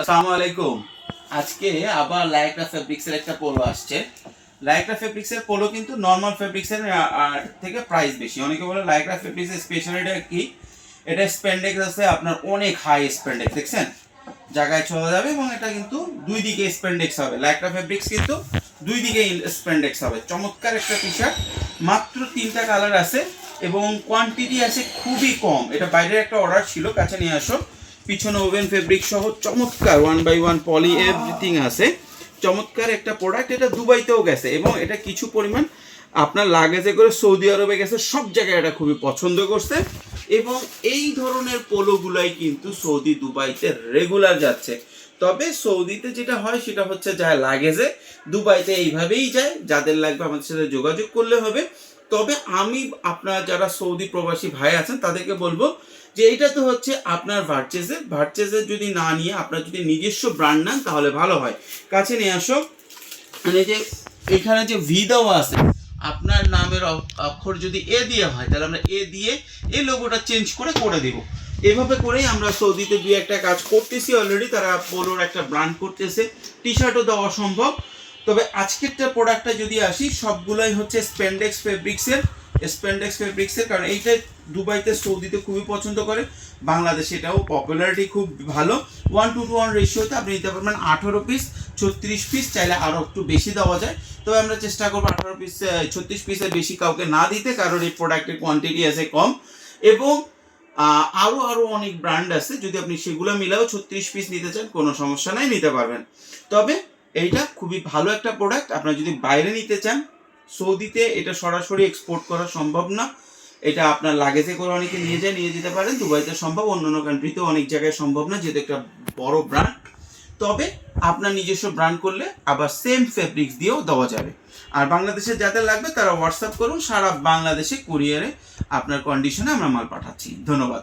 আসসালামু আলাইকুম। আজকে আবার লাইকরা ফেব্রিক্সের একটা পোলো আসছে। লাইকরা ফেব্রিক্সের পোলো কিন্তু নর্মাল ফেব্রিক্সের থেকে প্রাইস বেশি। অনেকে বলে লাইকরা ফেব্রিক্সের স্পেশালিটা কি? এটা স্পেন্ডেক্স আছে আপনার অনেক হাই স্পেন্ডেক্স দেখছেন? জায়গায় চলে যাবে এবং এটা কিন্তু দুই দিকে স্পেন্ডেক্স হবে। লাইকরা ফেব্রিক্স কিন্তু দুই দিকে স্পেন্ডেক্স হবে। চমৎকার একটা টি মাত্র তিনটা কালার আছে এবং কোয়ান্টিটি আছে খুবই কম। এটা বাইরের একটা অর্ডার ছিল, কাছে নিয়ে আসো। পিছনে ওভেন ফেব্রিক সহ চমৎকার one by one poly everything আছে। চমৎকার একটা প্রোডাক্ট এটা দুবাইতেও গেছে এবং এটা কিছু পরিমাণ আপনার লাগেজে করে সৌদি আরবে গেছে, সব জায়গায় এটা খুবই পছন্দ করছে এবং এই ধরনের পোলোগুলাই কিন্তু সৌদি দুবাইতে রেগুলার যাচ্ছে। তবে সৌদিতে যেটা হয়, সেটা হচ্ছে যায় লাগেজে দুবাইতে এইভাবেই যায়, যাদের লাগবে আমাদের সাথে যোগাযোগ করলে হবে। তবে আমি আপনার যারা সৌদি প্রবাসী ভাই আছেন, তাদেরকে বলব যে এটা তো হচ্ছে আপনার ভার্চেসে ভার্চেসে যদি না নিয়ে আপনার যদি নিজস্ব ব্র্যান্ড নেন, তাহলে ভালো হয়। কাছে নিয়ে আসো। মানে যে এখানে যে ভি আছে, আপনার নামের অক্ষর যদি এ দিয়ে হয়, তাহলে আমরা এ দিয়ে এই লোগোটা চেঞ্জ করে করে দিব। এভাবে করেই আমরা সৌদিতে দুই একটা কাজ করতেছি অলরেডি তারা পোলোর একটা ব্র্যান্ড করতেছে। টি শার্টও দেওয়া সম্ভব। তবে আজকেরটা প্রোডাক্টটা যদি আসি, সবগুলাই হচ্ছে স্পেন্ডেক্স ফেব্রিক্সের স্পেন্ডেক্স ফেব্রিক্সের কারণ এইটা দুবাইতে সৌদিতে খুবই পছন্দ করে। বাংলাদেশে এটাও পপুলারিটি খুব ভালো। ওয়ান টু টু ওয়ান রেশিওতে আপনি নিতে পারবেন আঠারো পিস ছত্রিশ পিস চাইলে আরও একটু বেশি দেওয়া যায়। তবে আমরা চেষ্টা করব আঠারো পিস ছত্রিশ পিসের বেশি কাউকে না দিতে, কারণ এই প্রোডাক্টের কোয়ান্টিটি আছে কম। এবং আরও আরও আরও অনেক ব্র্যান্ড আছে, যদি আপনি সেগুলো মিলাও ছত্রিশ পিস নিতে চান, কোনো সমস্যা নাই, নিতে পারবেন। তবে এইটা খুবই ভালো একটা প্রোডাক্ট আপনারা যদি বাইরে নিতে চান, সৌদিতে এটা সরাসরি এক্সপোর্ট করা সম্ভব না। এটা আপনার লাগেজে করে অনেকে নিয়ে যায়, নিয়ে যেতে পারেন। দুবাইতে সম্ভব, অন্যান্য কান্ট্রিতেও অনেক জায়গায় সম্ভব না, যেহেতু একটা বড় ব্র্যান্ড তবে আপনার নিজস্ব ব্র্যান্ড করলে আবার সেম ফেব্রিক্স দিয়েও দেওয়া যাবে। আর বাংলাদেশে যাদের লাগবে, তারা হোয়াটসঅ্যাপ করুন। সারা বাংলাদেশে কুরিয়ারে আপনার কন্ডিশনে আমরা মাল পাঠাচ্ছি। ধন্যবাদ।